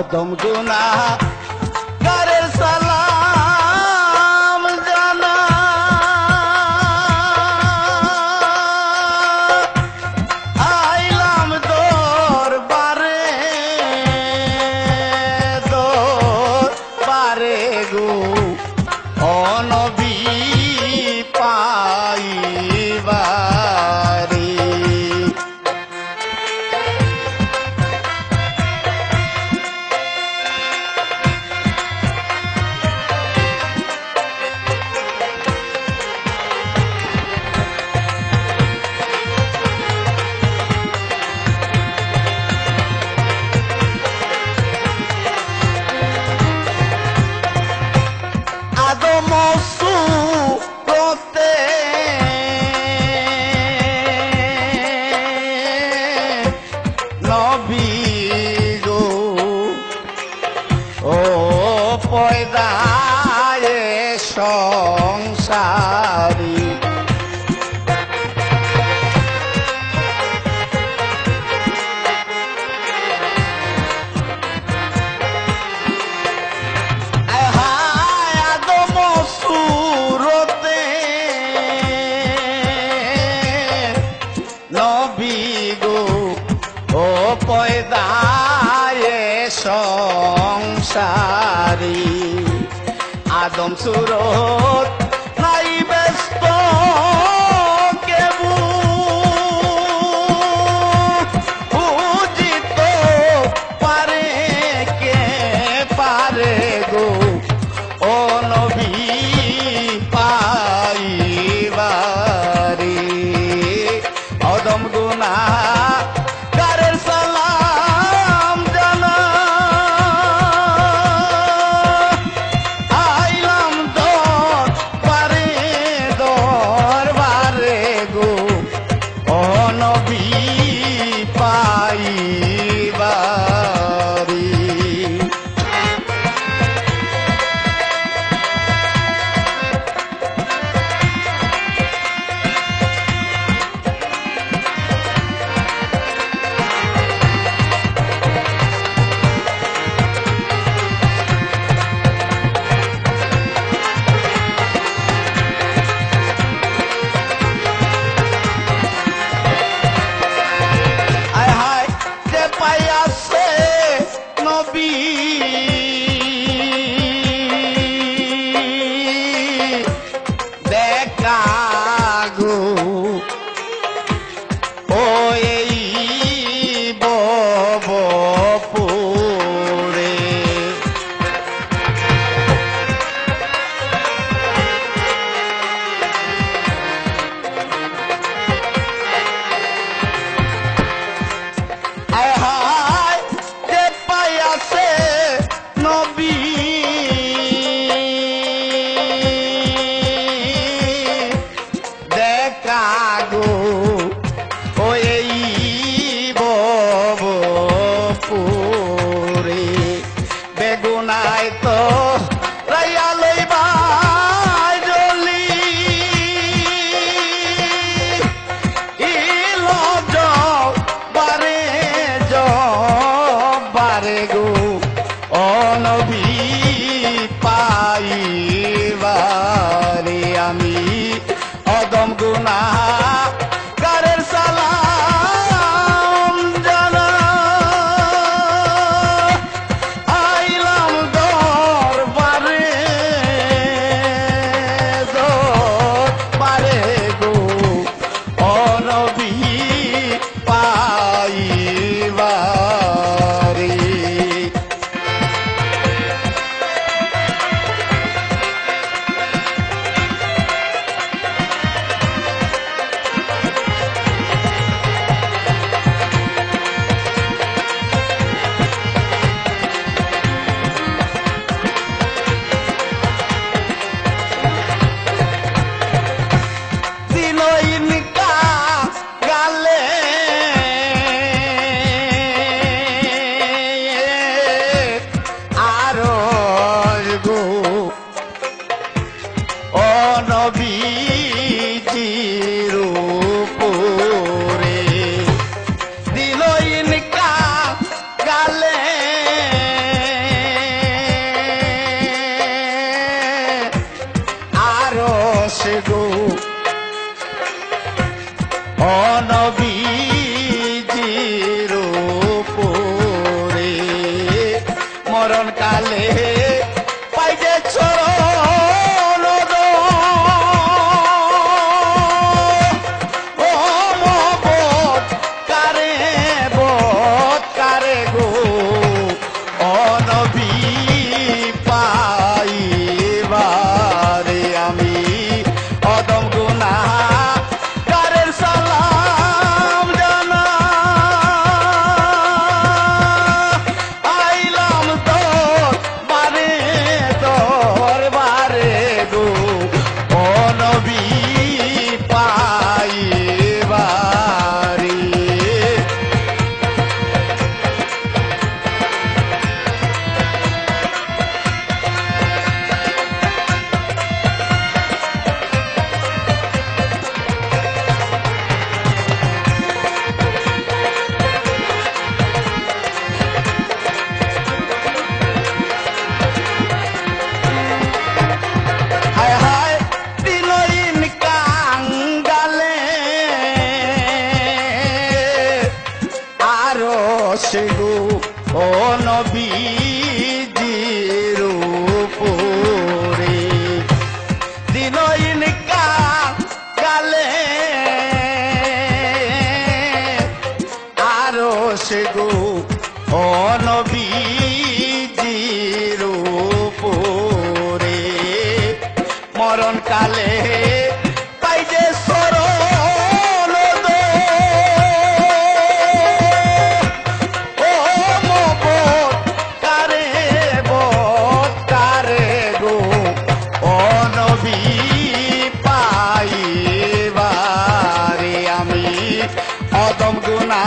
কদম গুনা কারে সালাম জানা। আইলাম দোর বারে দোর বারে গো। ও পয়দায় সংসার। সংসারী। আদম সুরত পারে গো অনবী পাইবারে আমি অদম গুনা আসে গো ও নবীজির উপরে। দিন ইনকা কালে আরও সে গো ও অদম গুণা